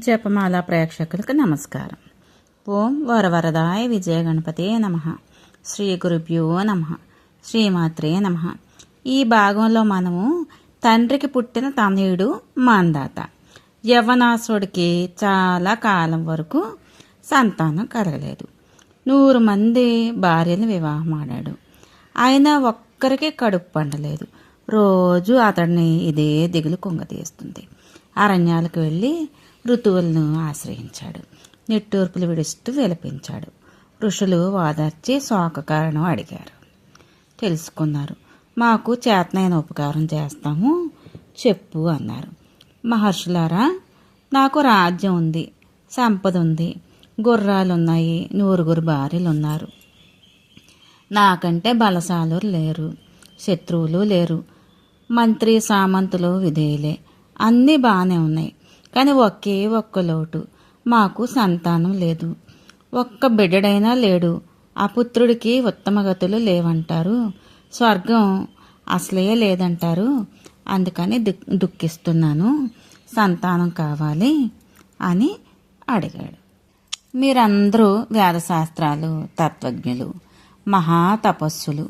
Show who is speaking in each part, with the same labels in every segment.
Speaker 1: జపమాల ప్రేక్షకులకు నమస్కారం. ఓం వరవరదాయ విజయ గణపతే నమ. శ్రీ గురుభ్యో నమ. శ్రీమాత్రే నమ. ఈ భాగంలో మనము తండ్రికి పుట్టిన తనయుడు మాందాత. యవనాసుడికి చాలా కాలం వరకు సంతానం కలగలేదు. నూరు మంది భార్యను వివాహం ఆడాడు. అయినా ఒక్కరికి కడుపు పండలేదు. రోజు అతడిని ఇదే దిగులు కుంగతీస్తుంది. అరణ్యాలకు వెళ్ళి ఋతువులను ఆశ్రయించాడు. నిట్టూర్పులు విడుస్తూ విలపించాడు. ఋషులు వాదార్చి శోక కారణం అడిగారు. తెలుసుకున్నారు. మాకు చేతనైన ఉపకారం చేస్తాము చెప్పు అన్నారు. మహర్షులారా నాకు రాజ్యం ఉంది సంపద ఉంది గుర్రాలు ఉన్నాయి నూరుగురు భార్యలు ఉన్నారు నాకంటే బలశాలు లేరు శత్రువులు లేరు మంత్రి సామంతులు విధేయులే అన్నీ బాగానే ఉన్నాయి. కానీ ఒకే ఒక్క లోటు. మాకు సంతానం లేదు. ఒక్క బిడ్డడైనా లేడు. అపుత్రుడికి ఉత్తమగతులు లేవంటారు. స్వర్గం అసలే లేదంటారు. అందుకని దుః దుఃఖిస్తున్నాను. సంతానం కావాలి అని అడిగాడు. మీరందరూ వేదశాస్త్రాలు తత్వజ్ఞులు మహా తపస్సులు.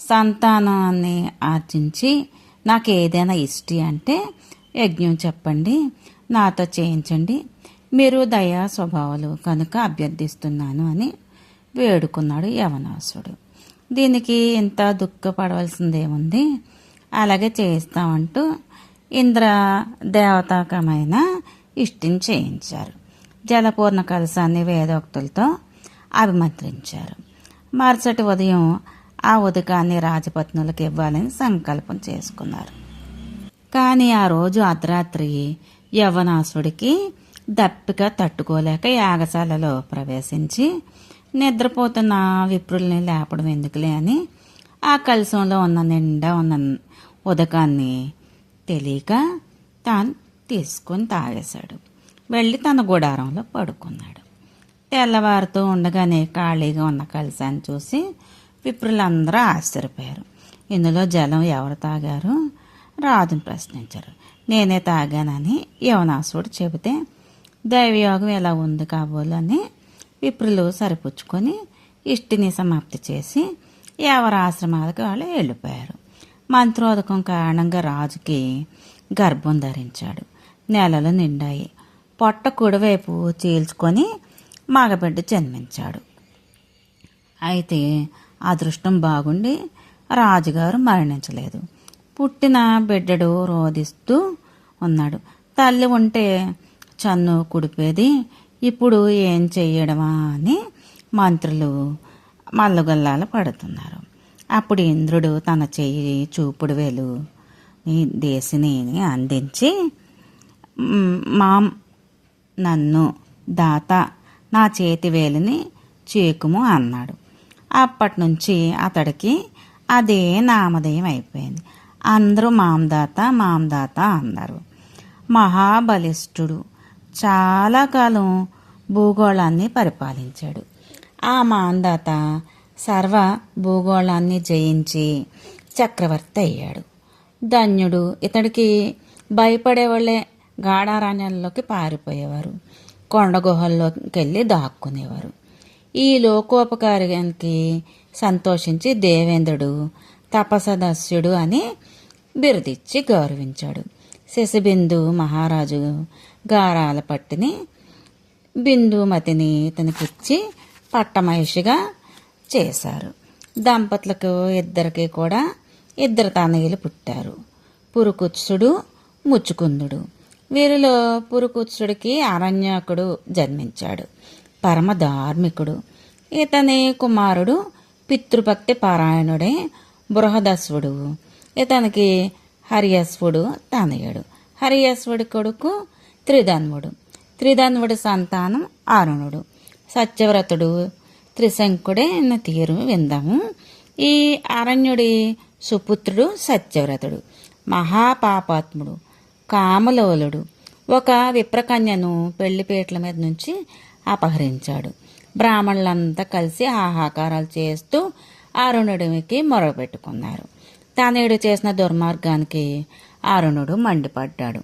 Speaker 1: సంతానాన్ని ఆర్జించి నాకు ఏదైనా ఇష్టి అంటే యజ్ఞం చెప్పండి. నాతో చేయించండి. మీరు దయా స్వభావాలు కనుక అభ్యర్థిస్తున్నాను అని వేడుకున్నాడు యవనాసుడు. దీనికి ఇంత దుఃఖపడవలసిందేముంది? అలాగే చేయిస్తామంటూ ఇంద్ర దేవతాకమైన ఇష్టిని చేయించారు. జలపూర్ణ కలశాన్ని వేదోక్తులతో అభిమంత్రించారు. మరుసటి ఉదయం ఆ ఉదకాన్ని రాజపత్నులకు ఇవ్వాలని సంకల్పం చేసుకున్నారు. కానీ ఆ రోజు అర్ధరాత్రి యవనాసుడికి దప్పిక తట్టుకోలేక యాగశాలలో ప్రవేశించి నిద్రపోతున్న విప్రుల్ని లేపడం ఎందుకులే అని ఆ కలసంలో ఉన్న నిండా ఉన్న ఉదకాన్ని తెలియక తాను తీసుకొని తాగేశాడు. వెళ్ళి తన గుడారంలో పడుకున్నాడు. తెల్లవారుతూ ఉండగానే ఖాళీగా ఉన్న కలసాన్ని చూసి విప్రులందరూ ఆశ్చర్యపోయారు. ఇందులో జలం ఎవరు తాగారు? రాజును ప్రశ్నించారు. నేనే తాగానని యవనాసుడు చెబితే దైవయోగం ఎలా ఉంది కాబోలని విప్రులు సరిపుచ్చుకొని ఇష్టిని సమాప్తి చేసి ఎవరి ఆశ్రమాలకు వాళ్ళు వెళ్ళిపోయారు. మంత్రోదకం కారణంగా రాజుకి గర్భం ధరించాడు. నెలలు నిండాయి. పొట్ట కుడివైపు చీల్చుకొని మగబిడ్డ జన్మించాడు. అయితే అదృష్టం బాగుండి రాజుగారు మరణించలేదు. పుట్టిన బిడ్డడు రోధిస్తూ ఉన్నాడు తల్లి ఉంటే చన్ను కుడిపేది ఇప్పుడు ఏం చెయ్యడమా అని మంత్రులు మల్లగొల్లాలు పడుతున్నారు. అప్పుడు ఇంద్రుడు తన చెయ్యి చూపుడు వేలు దేశిని అందించి మాం నన్ను దాత నా చేతి వేలిని చేకుము అన్నాడు. అప్పటి నుంచి అతడికి అదే నామధేయం అయిపోయింది. అందరూ మామదాత మామదాత అన్నారు. మహాబలిష్ఠుడు. చాలా కాలం భూగోళాన్ని పరిపాలించాడు. ఆ మాందాత సర్వ భూగోళాన్ని జయించి చక్రవర్తి అయ్యాడు. ధన్యుడు. ఇతడికి భయపడేవాళ్ళే గాఢారణ్యంలోకి పారిపోయేవారు. కొండ గుహల్లోకి వెళ్ళి దాక్కునేవారు. ఈ లోకోపకారానికి సంతోషించి దేవేంద్రుడు తపసదస్యుడు అని బిరుదిచ్చి గౌరవించాడు. శశిబిందు మహారాజు గారాల పట్టిని బిందుమతిని ఇతనికిచ్చి పట్టమహిషిగా చేశారు. దంపతులకు ఇద్దరికి కూడా ఇద్దరు తనయులు పుట్టారు. పురుకుత్సుడు ముచ్చుకుందుడు. వీరిలో పురుకుత్సుడికి అరణ్యకుడు జన్మించాడు. పరమ ధార్మికుడు ఇతని కుమారుడు పితృభక్తి పారాయణుడే బృహదశ్వుడు ఇతనికి హరియస్వుడు తనయుడు. హరియస్వుడి కొడుకు త్రిధన్వుడు. త్రిధన్వుడి సంతానం అరుణుడు. సత్యవ్రతుడు త్రిశంకుడే తీరు విందాము. ఈ అరణ్యుడి సుపుత్రుడు సత్యవ్రతుడు. మహాపాపాత్ముడు కామలోలుడు. ఒక విప్రకన్యను పెళ్ళిపేట్ల మీద నుంచి అపహరించాడు. బ్రాహ్మణులంతా కలిసి హాహాకారాలు చేస్తూ అరుణుడికి మొరపెట్టుకున్నారు తనేడు చేసిన దుర్మార్గానికి అరుణుడు మండిపడ్డాడు.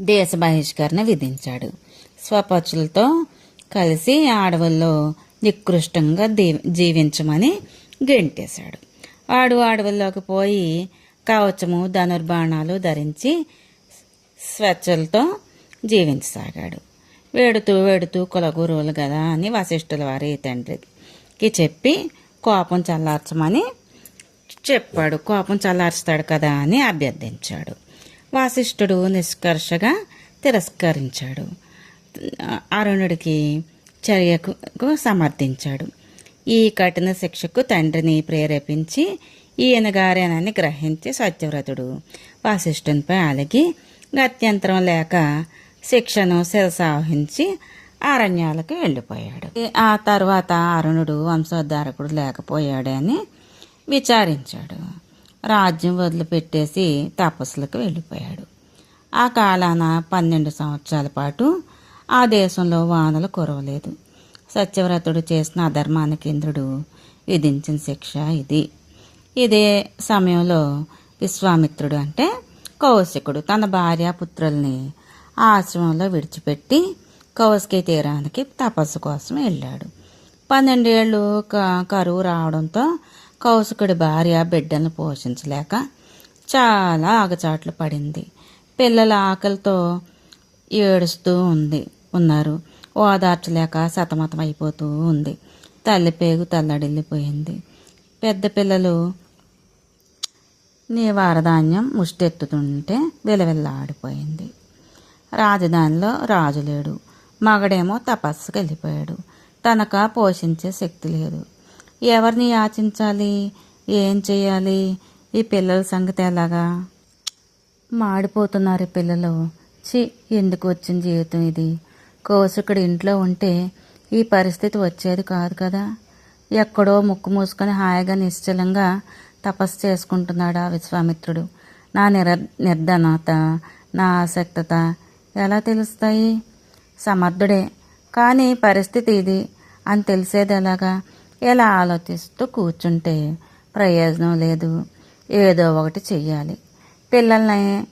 Speaker 1: దేశ బహిష్కరణ విధించాడు. స్వపక్షులతో కలిసి అడవుల్లో నికృష్టంగా దీ- జీవించమని గెంటేశాడు. వాడు అడవుల్లోకి పోయి కవచము ధనుర్బాణాలు ధరించి స్వచ్ఛలతో జీవించసాగాడు. వేడుతూ వేడుతూ కులగురువులు కదా అని వశిష్ఠుల వారి తండ్రికి చెప్పి కోపం చల్లార్చమని చెప్పాడు కోపం చల్లార్చుతాడు కదా అని అభ్యర్థించాడు. వాసిష్ఠుడు నిష్కర్షగా తిరస్కరించాడు. అరుణుడికి చర్యకు సమర్థించాడు. ఈ కఠిన శిక్షకు తండ్రిని ప్రేరేపించి ఈయన గారేనని గ్రహించి సత్యవ్రతుడు వాసిష్ఠునిపై అలిగి గత్యంతరం లేక శిక్షను శిరసావహించి అరణ్యాలకు వెళ్ళిపోయాడు. ఆ తర్వాత అరుణుడు వంశోద్ధారకుడు లేకపోయాడని విచారించాడు. రాజ్యం వదిలిపెట్టేసి తపస్సులకు వెళ్ళిపోయాడు. ఆ కాలాన పన్నెండు సంవత్సరాల పాటు ఆ దేశంలో వానలు కురవలేదు. సత్యవ్రతుడు చేసిన అధర్మానికి ఇంద్రుడు విధించిన శిక్ష ఇది. ఇదే సమయంలో విశ్వామిత్రుడు అంటే కౌశికుడు తన భార్య పుత్రుల్ని ఆశ్రమంలో విడిచిపెట్టి కౌశికి తీరానికి తపస్సు కోసం వెళ్ళాడు. పన్నెండేళ్ళు క- కరువు రావడంతో కౌశికుడి భార్య బిడ్డను పోషించలేక చాలా ఆగచాట్లు పడింది. పిల్లల ఆకలితో ఏడుస్తూ ఉంది ఉన్నారు. ఓదార్చలేక సతమతం అయిపోతూ ఉంది. తల్లి పేగు తల్లడిల్లిపోయింది. పెద్ద పిల్లలు నీ వారధాన్యం ముష్టెత్తుతుంటే విలవిల్లాడిపోయింది. రాజధానిలో రాజు లేడు మగడేమో తపస్సుకు వెళ్ళిపోయాడు తనక పోషించే శక్తి లేదు. ఎవరిని యాచించాలి? ఏం చేయాలి ఈ పిల్లల సంగతి ఎలాగా? మాడిపోతున్నారు పిల్లలు. చి ఎందుకు వచ్చిన జీవితం ఇది? కోసుకుడు ఇంట్లో ఉంటే ఈ పరిస్థితి వచ్చేది కాదు కదా. ఎక్కడో ముక్కు మూసుకొని హాయిగా నిశ్చలంగా తపస్సు చేసుకుంటున్నాడు ఆ విశ్వామిత్రుడు. నా నిర నిర్ధనత నా ఆసక్తత ఎలా తెలుస్తాయి? సమర్థుడే. కానీ పరిస్థితి ఇది. అని తెలిసేది ఎలాగా? ఇలా ఆలోచిస్తూ కూర్చుంటే ప్రయోజనం లేదు. ఏదో ఒకటి చెయ్యాలి. పిల్లల్ని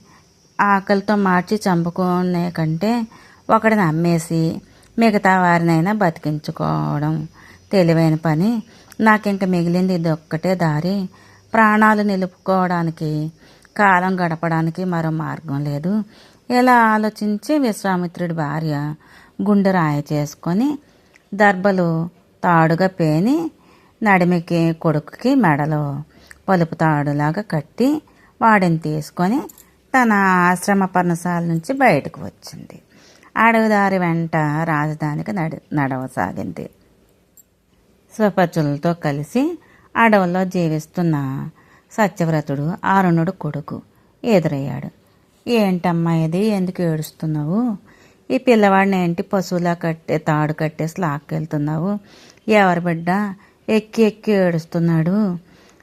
Speaker 1: ఆకలితో మార్చి చంపుకునే కంటే ఒకడిని అమ్మేసి మిగతా వారినైనా బతికించుకోవడం తెలివైన పని. నాకింక మిగిలింది ఇది ఒక్కటే దారి. ప్రాణాలు నిలుపుకోవడానికి కాలం గడపడానికి మరో మార్గం లేదు. ఇలా ఆలోచించి విశ్వామిత్రుడి భార్య గుండె రాయ చేసుకొని దర్భలు తాడుగా పేని నడిమికి కొడుకుకి మెడలో పలుపు తాడులాగా కట్టి వాడిని తీసుకొని తన ఆశ్రమ పర్ణశాల నుంచి బయటకు వచ్చింది. అడవిదారి వెంట రాజధానికి నడి నడవసాగింది. స్వపచులతో కలిసి అడవుల్లో జీవిస్తున్న సత్యవ్రతుడు అరుణుడు కొడుకు ఎదురయ్యాడు. ఏంటమ్మా ఇది? ఎందుకు ఏడుస్తున్నావు? ఈ పిల్లవాడిని ఏంటి పశువులా కట్టే తాడు కట్టేసి లాక్కెళ్తున్నావు? ఎవరి బిడ్డ? ఎక్కి ఎక్కి ఏడుస్తున్నాడు.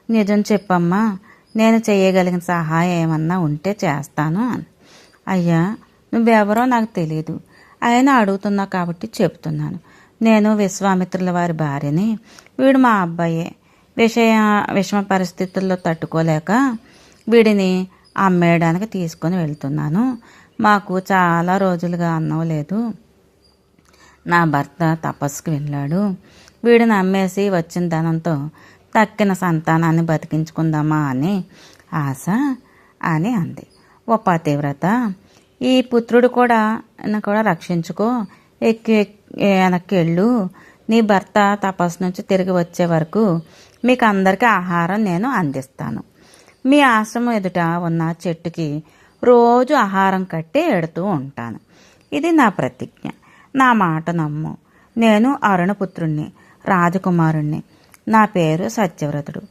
Speaker 1: నిజం చెప్పమ్మా నేను చేయగలిగిన సహాయం ఏమన్నా ఉంటే చేస్తాను అని. అయ్యా నువ్వెవరో నాకు తెలియదు ఆయన అడుగుతున్నా కాబట్టి చెప్తున్నాను. నేను విశ్వామిత్రుల వారి భార్యని. వీడు మా అబ్బాయే. విషయ విషమ పరిస్థితుల్లో తట్టుకోలేక వీడిని అమ్మేయడానికి తీసుకొని వెళ్తున్నాను. మాకు చాలా రోజులుగా అన్నం లేదు. నా భర్త తపస్సుకు వెళ్ళాడు. వీడిని అమ్మేసి వచ్చిన ధనంతో తక్కిన సంతానాన్ని బతికించుకుందామా అని ఆశ అని అంది. ఓ పతివ్రత ఈ పుత్రుడు కూడా నన్ను కూడా రక్షించుకో. ఎక్కి ఎక్కి వెనక్కి వెళ్ళు. నీ భర్త తపస్సు నుంచి తిరిగి వచ్చే వరకు మీకు అందరికీ ఆహారం నేను అందిస్తాను. మీ ఆశ్రమం ఎదుట ఉన్న చెట్టుకి రోజు ఆహారం కట్టి ఎడుతూ ఉంటాను. ఇది నా ప్రతిజ్ఞ. నా మాట నమ్ము. నేను అరుణపుత్రుణ్ణి రాజకుమారుణ్ణి. నా పేరు సత్యవ్రతుడు.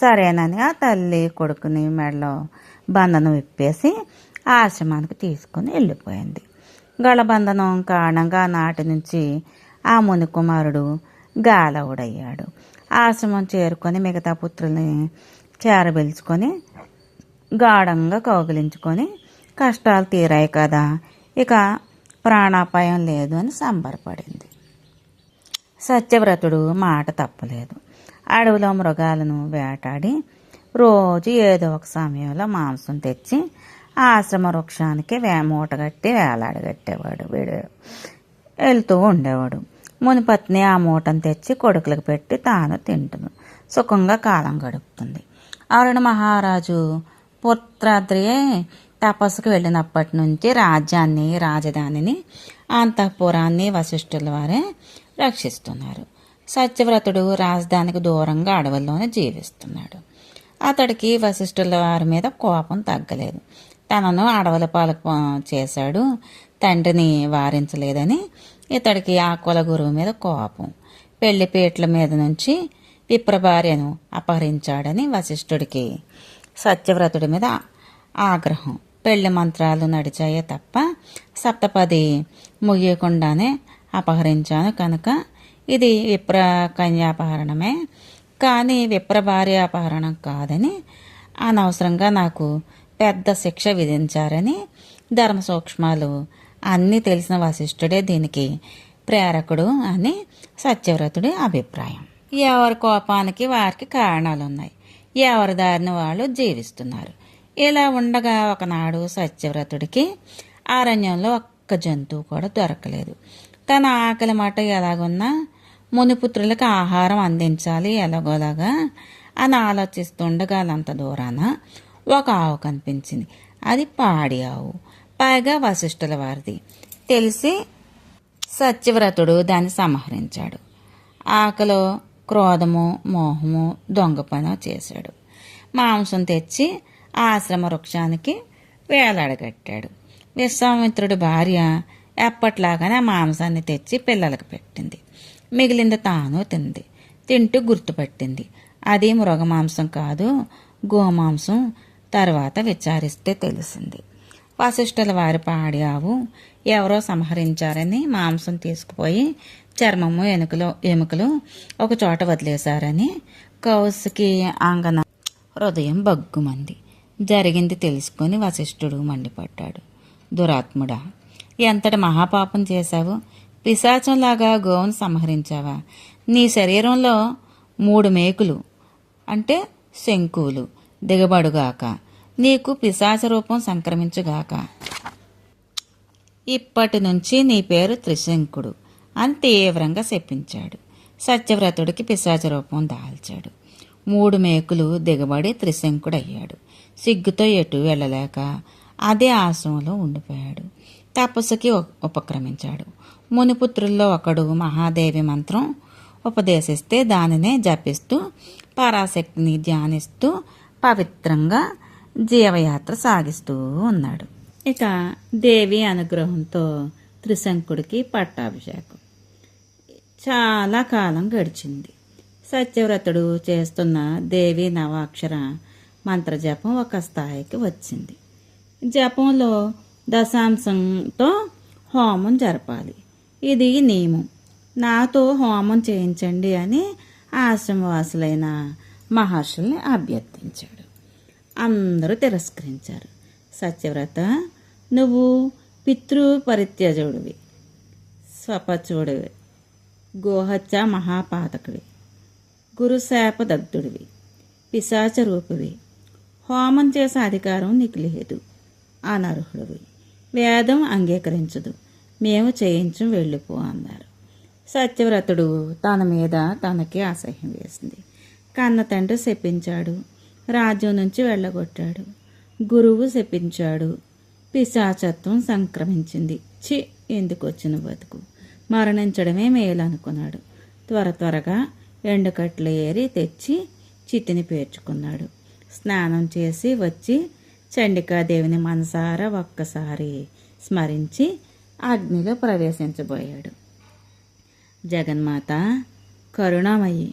Speaker 1: సరేనని ఆ తల్లి కొడుకుని మెడలో బంధనం విప్పేసి ఆశ్రమానికి తీసుకొని వెళ్ళిపోయింది. గళబంధనం కారణంగా నాటి నుంచి ఆ ముని కుమారుడు గాలవుడయ్యాడు. ఆశ్రమం చేరుకొని మిగతా పుత్రుల్ని చేరబెలుచుకొని గాఢంగా కౌగిలించుకొని కష్టాలు తీరాయి కదా. ఇక ప్రాణాపాయం లేదు అని సంబరపడింది. సత్యవ్రతుడు మాట తప్పలేదు. అడవిలో మృగాలను వేటాడి రోజు ఏదో ఒక సమయంలో మాంసం తెచ్చి ఆశ్రమ వృక్షానికి వే మూటగట్టి వేలాడగట్టేవాడు వీడు వెళ్తూ ఉండేవాడు. మునిపత్ని ఆ మూటను తెచ్చి కొడుకులకు పెట్టి తాను తింటుంది సుఖంగా కాలం గడుపుతుంది. అరుణ మహారాజు పుత్రాద్రియే తపస్సుకు వెళ్ళినప్పటి నుంచి రాజ్యాన్ని రాజధానిని అంతఃపురాన్ని వశిష్ఠుల వారే రక్షిస్తున్నారు. సత్యవ్రతుడు రాజధానికి దూరంగా అడవుల్లోనే జీవిస్తున్నాడు. అతడికి వశిష్ఠుల వారి మీద కోపం తగ్గలేదు. తనను అడవుల పాలు చేశాడు. తండ్రిని వారించలేదని ఇతడికి ఆ కుల గురువు మీద కోపం. పెళ్ళిపీట్ల మీద నుంచి విప్రభార్యను అపహరించాడని వశిష్ఠుడికి సత్యవ్రతుడి మీద ఆగ్రహం. పెళ్ళి మంత్రాలు నడిచాయే తప్ప సప్తపది ముగియకుండానే అపహరించాను కనుక ఇది విప్ర కన్యాపహరణమే. కానీ విప్ర భార్య అపహరణం కాదని అనవసరంగా నాకు పెద్ద శిక్ష విధించారని ధర్మ సూక్ష్మాలు అన్నీ తెలిసిన వశిష్ఠుడే దీనికి ప్రేరకుడు అని సత్యవ్రతుడి అభిప్రాయం. ఎవరి కోపానికి వారికి కారణాలు ఉన్నాయి ఎవరి వాళ్ళు జీవిస్తున్నారు. ఇలా ఉండగా ఒకనాడు సత్యవ్రతుడికి అరణ్యంలో ఒక్క జంతువు కూడా దొరకలేదు. తన ఆకలి మాట ఎలాగున్నా మునిపుత్రులకు ఆహారం అందించాలి ఎలాగోలాగా అని ఆలోచిస్తుండగా అంత దూరాన ఒక ఆవు కనిపించింది. అది పాడి ఆవు పైగా వశిష్ఠుల వారిది. తెలిసి సత్యవ్రతుడు దాన్ని సంహరించాడు. ఆకలో క్రోధము మోహము దొంగ పని చేశాడు. మాంసం తెచ్చి ఆశ్రమ వృక్షానికి వేలాడగట్టాడు. విశ్వామిత్రుడి భార్య ఎప్పట్లాగానే మాంసాన్ని తెచ్చి పిల్లలకు పెట్టింది. మిగిలింది తాను తింది. తింటూ గుర్తుపట్టింది. అది మృగమాంసం కాదు గోమాంసం తర్వాత విచారిస్తే తెలిసింది. వశిష్ఠుల వారి పాడి ఆవు ఎవరో సంహరించారని మాంసం తీసుకుపోయి చర్మము ఎముకలు ఎముకలు ఒక చోట వదిలేశారని కౌసుకి ఆంగన హృదయం బగ్గుమంది జరిగింది తెలుసుకొని వశిష్ఠుడు మండిపడ్డాడు. దురాత్ముడా ఎంతటి మహాపాపం చేశావు? పిశాచంలాగా గోవును సంహరించావా? నీ శరీరంలో మూడు మేకులు అంటే శంకువులు దిగబడుగాక. నీకు పిశాచ రూపం సంక్రమించుగాక. ఇప్పటి నుంచి నీ పేరు త్రిశంకుడు. అని తీవ్రంగా శపించాడు. సత్యవ్రతుడికి పిశాచ రూపం దాల్చాడు. మూడు మేకులు దిగబడి త్రిశంకుడయ్యాడు. సిగ్గుతో ఎటు వెళ్ళలేక అదే ఆశ్రమంలో ఉండిపోయాడు. తపస్సుకి ఉపక్రమించాడు. మునిపుత్రుల్లో ఒకడు మహాదేవి మంత్రం ఉపదేశిస్తే దానినే జపిస్తూ పరాశక్తిని ధ్యానిస్తూ పవిత్రంగా జీవయాత్ర సాగిస్తూ ఉన్నాడు. ఇక దేవి అనుగ్రహంతో త్రిశంకుడికి పట్టాభిషేకం. చాలా కాలం గడిచింది. సత్యవ్రతుడు చేస్తున్న దేవి నవాక్షర మంత్రజపం ఒక స్థాయికి వచ్చింది. జపంలో దశాంశంతో హోమం జరపాలి. ఇది నియమం. నాతో హోమం చేయించండి అని ఆశ్రమవాసులైన మహర్షుల్ని అభ్యర్థించాడు. అందరూ తిరస్కరించారు. సత్యవ్రత నువ్వు పితృ పరిత్యజుడివి స్వపచుడివి గోహత్య మహాపాతకుడి గురుశాపదగ్ధుడివి పిశాచ రూపివి. హోమం చేసే అధికారం నీకు లేదు అనర్హుడివి. వేదం అంగీకరించదు. మేము చేయించం వెళ్ళిపో అన్నారు. సత్యవ్రతుడు తన మీద తనకి అసహ్యం వేసింది. కన్న తండ్రి శపించాడు. రాజ్యం నుంచి వెళ్ళగొట్టాడు. గురువు శపించాడు. పిశాచత్వం సంక్రమించింది. చి ఎందుకు వచ్చిన బతుకు? మరణించడమే మేలు అనుకున్నాడు త్వర త్వరగా ఎండుకట్లు ఏరి తెచ్చి చితిని పేర్చుకున్నాడు. స్నానం చేసి వచ్చి చండికాదేవిని మనసారా ఒక్కసారి స్మరించి అగ్నిలో ప్రవేశించబోయాడు. జగన్మాత కరుణామయ్యి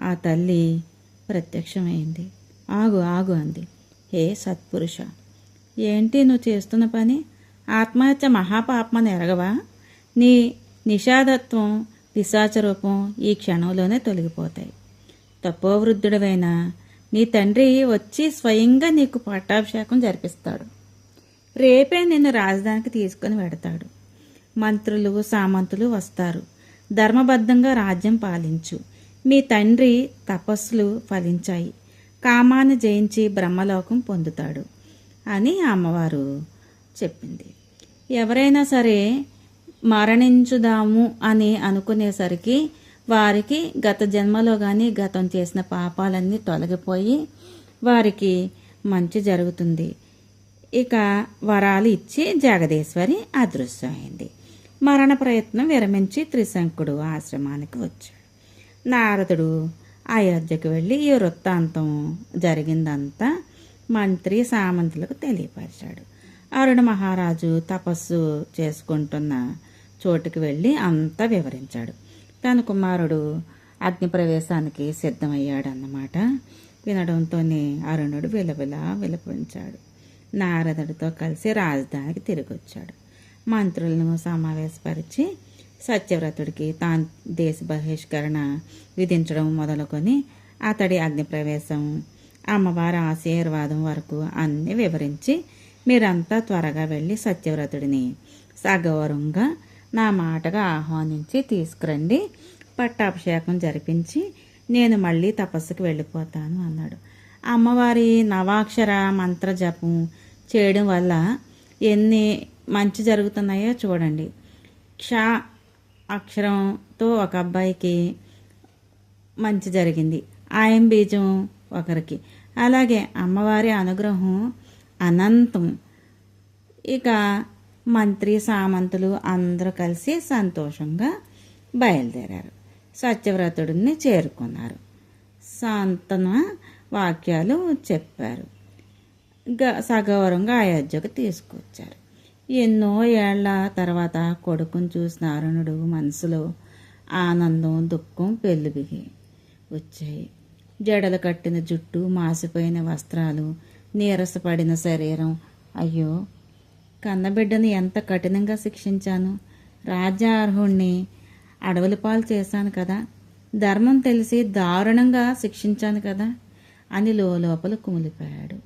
Speaker 1: ఆ తల్లి ప్రత్యక్షమైంది. ఆగు ఆగు అంది. హే సత్పురుష ఏంటి నువ్వు చేస్తున్న పని? ఆత్మహత్య మహాపాపమని ఎరగవా? నీ నిషాదత్వం పిశాచ రూపం ఈ క్షణంలోనే తొలగిపోతాయి. తపోవృద్ధుడవైన నీ తండ్రి వచ్చి స్వయంగా నీకు పట్టాభిషేకం జరిపిస్తాడు. రేపే నిన్ను రాజధానికి తీసుకుని వెడతాడు మంత్రులు సామంతులు వస్తారు. ధర్మబద్ధంగా రాజ్యం పాలించు. మీ తండ్రి తపస్సులు ఫలించాయి. కామాన్ని జయించి బ్రహ్మలోకం పొందుతాడు అని అమ్మవారు చెప్పింది. ఎవరైనా సరే మరణించుదాము అని అనుకునేసరికి వారికి గత జన్మలో కానీ గతం చేసిన పాపాలన్నీ తొలగిపోయి వారికి మంచి జరుగుతుంది. ఇక వరాలు ఇచ్చి జగదీశ్వరి అదృశ్యమైంది మరణ ప్రయత్నం విరమించి త్రిశంకుడు ఆశ్రమానికి వచ్చాడు. నారదుడు అయోధ్యకు వెళ్ళి ఈ వృత్తాంతం జరిగిందంతా మంత్రి సామంతులకు తెలియపరిచాడు. అరుణ మహారాజు తపస్సు చేసుకుంటున్న చోటుకి వెళ్ళి అంతా వివరించాడు. తన కుమారుడు అగ్నిప్రవేశానికి సిద్ధమయ్యాడన్నమాట. వినడంతోనే అరుణుడు విలవిల విలపించాడు. నారదుడితో కలిసి రాజధానికి తిరిగి వచ్చాడు మంత్రులను సమావేశపరిచి సత్యవ్రతుడికి తాను దేశ బహిష్కరణ విధించడం మొదలుకొని అతడి అగ్నిప్రవేశం అమ్మవారి ఆశీర్వాదం వరకు అన్నీ వివరించి మీరంతా త్వరగా వెళ్ళి సత్యవ్రతుడిని సగౌరవంగా నా మాటగా ఆహ్వానించి తీసుకురండి. పట్టాభిషేకం జరిపించి నేను మళ్ళీ తపస్సుకు వెళ్ళిపోతాను అన్నాడు. అమ్మవారి నవాక్షర మంత్ర జపం చేయడం వల్ల ఎన్ని మంచి జరుగుతున్నాయో చూడండి. క్ష అక్షరంతో ఒక అబ్బాయికి మంచి జరిగింది. ఆయం బీజం ఒకరికి. అలాగే అమ్మవారి అనుగ్రహం అనంతం. ఇక మంత్రి సామంతులు అందరూ కలిసి సంతోషంగా బయలుదేరారు. సత్యవ్రతుడిని చేరుకున్నారు. సాంతన వాక్యాలు చెప్పారు. గ- సగౌరవంగా అయోధ్యకు తీసుకొచ్చారు. ఎన్నో ఏళ్ళ తర్వాత కొడుకును చూసిన అరుణుడు మనసులో ఆనందం దుఃఖం పెళ్ళిబిగి వచ్చాయి. జడలు కట్టిన జుట్టు మాసిపోయిన వస్త్రాలు నీరసపడిన శరీరం అయ్యో! కన్నబిడ్డను ఎంత కఠినంగా శిక్షించాను. రాజ్యార్హుణ్ణి అడవుల పాలు చేశాను కదా. ధర్మం తెలిసి దారుణంగా శిక్షించాను కదా అని లోపల కుమిలిపోయాడు.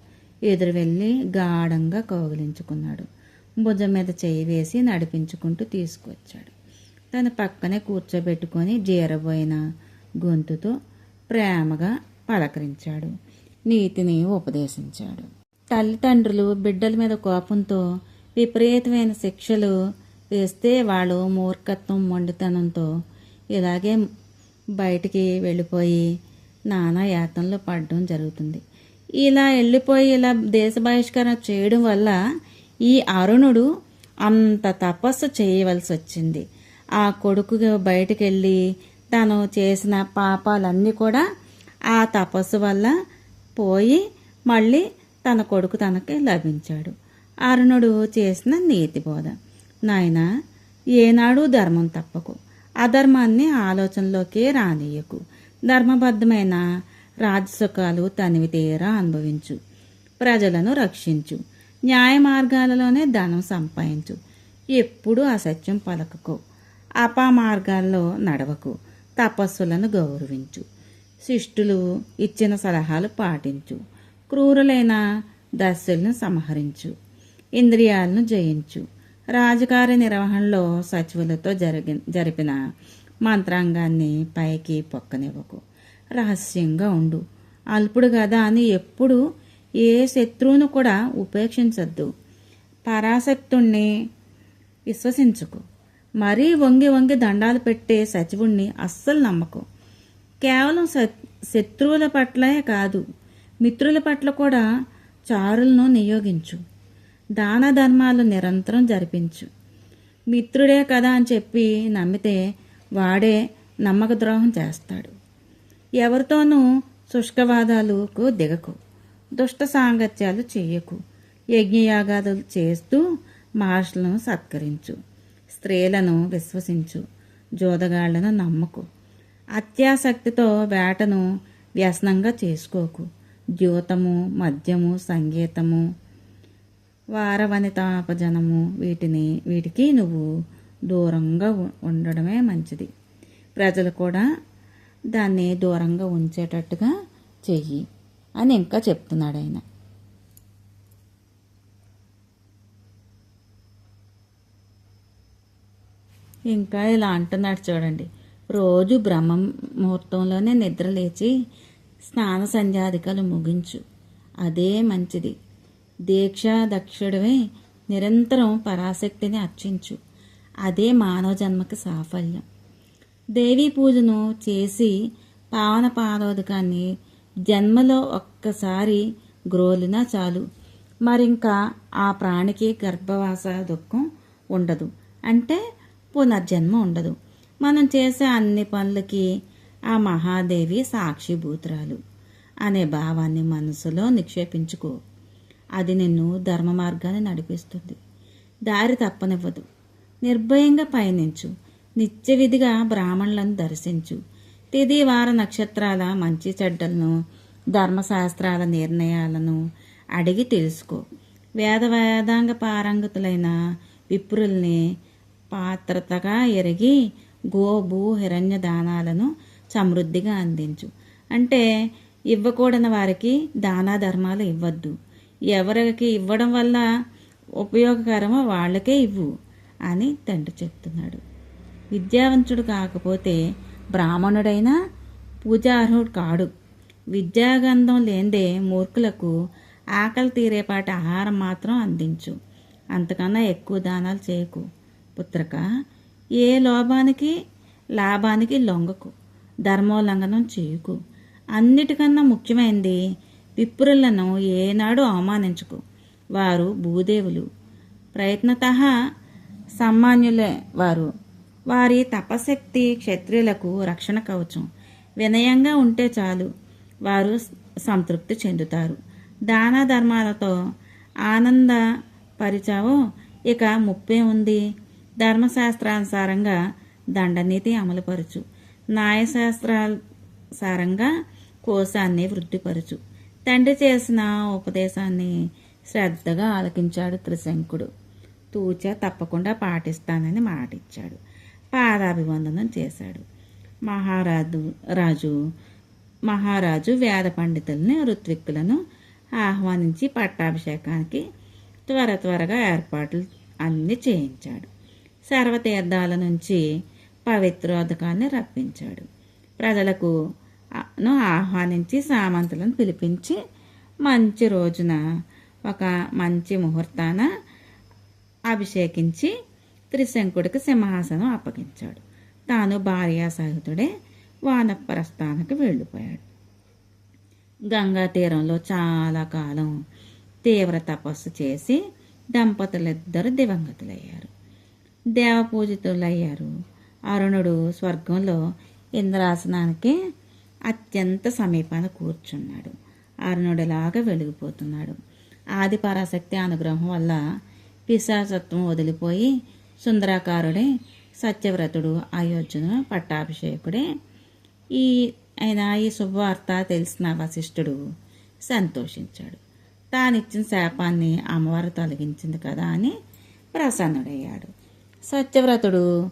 Speaker 1: ఎదురు వెళ్ళి గాఢంగా కౌగిలించుకున్నాడు. భుజం మీద చేయి వేసి నడిపించుకుంటూ తీసుకొచ్చాడు తన పక్కనే కూర్చోబెట్టుకొని జీరబోయిన గొంతుతో ప్రేమగా పలకరించాడు. నీతిని ఉపదేశించాడు. తల్లిదండ్రులు బిడ్డల మీద కోపంతో విపరీతమైన శిక్షలు వేస్తే వాళ్ళు మూర్ఖత్వం మొండితనంతో ఇలాగే బయటికి వెళ్ళిపోయి నానా యాతనలో పడడం జరుగుతుంది. ఇలా వెళ్ళిపోయి ఇలా దేశ బహిష్కరణ చేయడం వల్ల ఈ అరుణుడు అంత తపస్సు చేయవలసి వచ్చింది. ఆ కొడుకు బయటికి వెళ్ళి తను చేసిన పాపాలన్నీ కూడా ఆ తపస్సు వల్ల పోయి మళ్ళీ తన కొడుకు తనకి లభించాడు. అరుణుడు చేసిన నీతి బోధ. నాయన ఏనాడు ధర్మం తప్పకు. అధర్మాన్ని ఆలోచనలోకే రానియకు ధర్మబద్ధమైన రాజసుఖాలు తనివి తీరా అనుభవించు. ప్రజలను రక్షించు. న్యాయ మార్గాలలోనే ధనం సంపాదించు. ఎప్పుడూ అసత్యం పలకకు. అపామార్గాల్లో నడవకు. తపస్సులను గౌరవించు. శిష్టులు ఇచ్చిన సలహాలు పాటించు. క్రూరులైన దస్యులను సంహరించు. ఇంద్రియాలను జయించు. రాజకార్య నిర్వహణలో సచివులతో జరిగి జరిపిన మంత్రాంగాన్ని పైకి పొక్కనివ్వకు. రహస్యంగా ఉండు. అల్పుడు కదా అని ఎప్పుడు ఏ శత్రువును కూడా ఉపేక్షించద్దు. పరాశక్తుణ్ణి విశ్వసించుకు. మరీ వంగి వంగి దండాలు పెట్టే సచివుణ్ణి అస్సలు నమ్మకు. కేవలం శత్రువుల పట్లే కాదు. మిత్రుల పట్ల కూడా చారులను నియోగించు. దాన ధర్మాలు నిరంతరం జరిపించు. మిత్రుడే కదా అని చెప్పి నమ్మితే వాడే నమ్మక ద్రోహం చేస్తాడు. ఎవరితోనూ శుష్కవాదాలకు దిగకు. దుష్ట సాంగత్యాలు చేయకు. యజ్ఞయాగాదులు చేస్తూ మహర్షులను సత్కరించు. స్త్రీలను విశ్వసించు. జోదగాళ్ళను నమ్మకు. అత్యాసక్తితో వేటను వ్యసనంగా చేసుకోకు. ద్యూతము మద్యము సంగీతము వారవనితాపజనము వీటిని వీటికి నువ్వు దూరంగా ఉండడమే మంచిది. ప్రజలు కూడా దాన్ని దూరంగా ఉంచేటట్టుగా చెయ్యి అని ఇంకా చెప్తున్నాడు ఆయన. ఇంకా ఇలా అంటున్నాడు చూడండి. రోజు బ్రహ్మ ముహూర్తంలోనే నిద్ర లేచి స్నాన సంధ్యాధికాలు ముగించు. అదే మంచిది. దీక్షాదక్షుడవే నిరంతరం పరాశక్తిని అర్చించు. అదే మానవ జన్మకి సాఫల్యం. దేవీ పూజను చేసి పావన పాదోదకాన్ని జన్మలో ఒక్కసారి గ్రోలినా చాలు. మరింకా ఆ ప్రాణికి గర్భవాస దుఃఖం ఉండదు. అంటే పునర్జన్మ ఉండదు. మనం చేసే అన్ని పనులకి ఆ మహాదేవి సాక్షిభూతురాలు. అనే భావాన్ని మనసులో నిక్షేపించుకో. అది నిన్ను ధర్మ మార్గాన్ని నడిపిస్తుంది. దారి తప్పనివ్వదు. నిర్భయంగా పయనించు. నిత్యవిధిగా బ్రాహ్మణులను దర్శించు. తిది వార నక్షత్రాల మంచి చెడ్డలను ధర్మశాస్త్రాల నిర్ణయాలను అడిగి తెలుసుకో. వేద వేదాంగ పారంగతులైన విప్రుల్ని పాత్రతగా ఎరిగి గో భూ హిరణ్య దానాలను సమృద్ధిగా అందించు. అంటే ఇవ్వకూడని వారికి దానా ధర్మాలు ఇవ్వద్దు. ఎవరికి ఇవ్వడం వల్ల ఉపయోగకరమో వాళ్ళకే ఇవ్వు అని తండ్రి చెప్తున్నాడు. విద్యావంతుడు కాకపోతే బ్రాహ్మణుడైనా పూజార్హుడు కాడు. విద్యాగంధం లేందే మూర్ఖులకు ఆకలి తీరేపాటి ఆహారం మాత్రం అందించు. అంతకన్నా ఎక్కువ దానాలు చేయకు. పుత్రక ఏ లోభానికి లాభానికి లొంగకు. ధర్మోల్లంఘనం చేయకు. అన్నిటికన్నా ముఖ్యమైనది విప్రులను ఏనాడు అవమానించుకు. వారు భూదేవులు. ప్రయత్నత సామాన్యులే వారు. వారి తపశక్తి క్షత్రియులకు రక్షణ కవచం. వినయంగా ఉంటే చాలు. వారు సంతృప్తి చెందుతారు. దాన ధర్మాలతో ఆనంద పరిచావో. ఇక ముప్పే ఉంది. ధర్మశాస్త్రానుసారంగా దండనీతి అమలుపరచు. న్యాయశాస్త్రానుసారంగా కోశాన్ని వృద్ధిపరచు. తండ్రి చేసిన ఉపదేశాన్ని శ్రద్ధగా ఆలకించాడు త్రిశంకుడు. తూచ తప్పకుండా పాటిస్తానని మాటిచ్చాడు. పాదాభివందనం చేశాడు. మహారాజు రాజు మహారాజు వేద పండితుల్ని ఋత్విక్కులను ఆహ్వానించి పట్టాభిషేకానికి త్వర త్వరగా ఏర్పాట్లు అన్ని చేయించాడు. సర్వతీర్థాల నుంచి పవిత్రోదకాన్ని రప్పించాడు. ప్రజలకు ను ఆహ్వానించి సామంతులను పిలిపించి మంచి రోజున ఒక మంచి ముహూర్తాన అభిషేకించి త్రిశంకుడికి సింహాసనం అప్పగించాడు. తాను భార్యా సహితుడే వానప్రస్థానికి వెళ్ళిపోయాడు. గంగా తీరంలో చాలా కాలం తీవ్ర తపస్సు చేసి దంపతులిద్దరు దివంగతులయ్యారు. దేవపూజితులయ్యారు. అరుణుడు స్వర్గంలో ఇంద్రాసనానికి అత్యంత సమీపాన కూర్చున్నాడు. అరుణుడిలాగా వెలిగిపోతున్నాడు. ఆది పరాశక్తి అనుగ్రహం వల్ల పిశాచత్వం వదిలిపోయి సుందరాకారుడే సత్యవ్రతుడు అయోధ్యను పట్టాభిషేకుడే. ఈ అయినా ఈ శుభవార్త తెలిసిన వశిష్ఠుడు సంతోషించాడు. తానిచ్చిన శాపాన్ని అమ్మవారు తొలగించింది కదా అని ప్రసన్నుడయ్యాడు. సత్యవ్రతుడు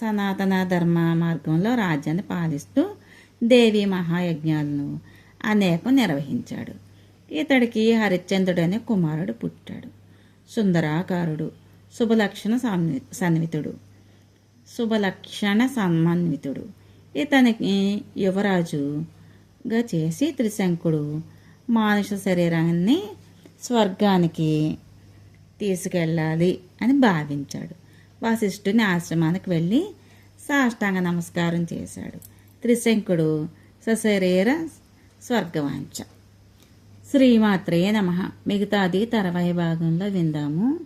Speaker 1: సనాతన ధర్మ మార్గంలో రాజ్యాన్ని పాలిస్తూ దేవి మహాయజ్ఞాలను అనేకం నిర్వహించాడు. ఇతడికి హరిశ్చంద్రుడు అనే కుమారుడు పుట్టాడు. సుందరాకారుడు శుభలక్షణ సన్వితుడు శుభలక్షణ సన్మాన్వితుడు. ఇతనికి యువరాజుగా చేసి త్రిశంకుడు మానుష శరీరాన్ని స్వర్గానికి తీసుకెళ్ళాలి అని భావించాడు. వశిష్ఠుని ఆశ్రమానికి వెళ్ళి సాష్టాంగ నమస్కారం చేశాడు. త్రిశంకుడు సశరీర స్వర్గవాంఛ. శ్రీమాత్రే నమ. మిగతాది తర్వాయి భాగంలో విందాము.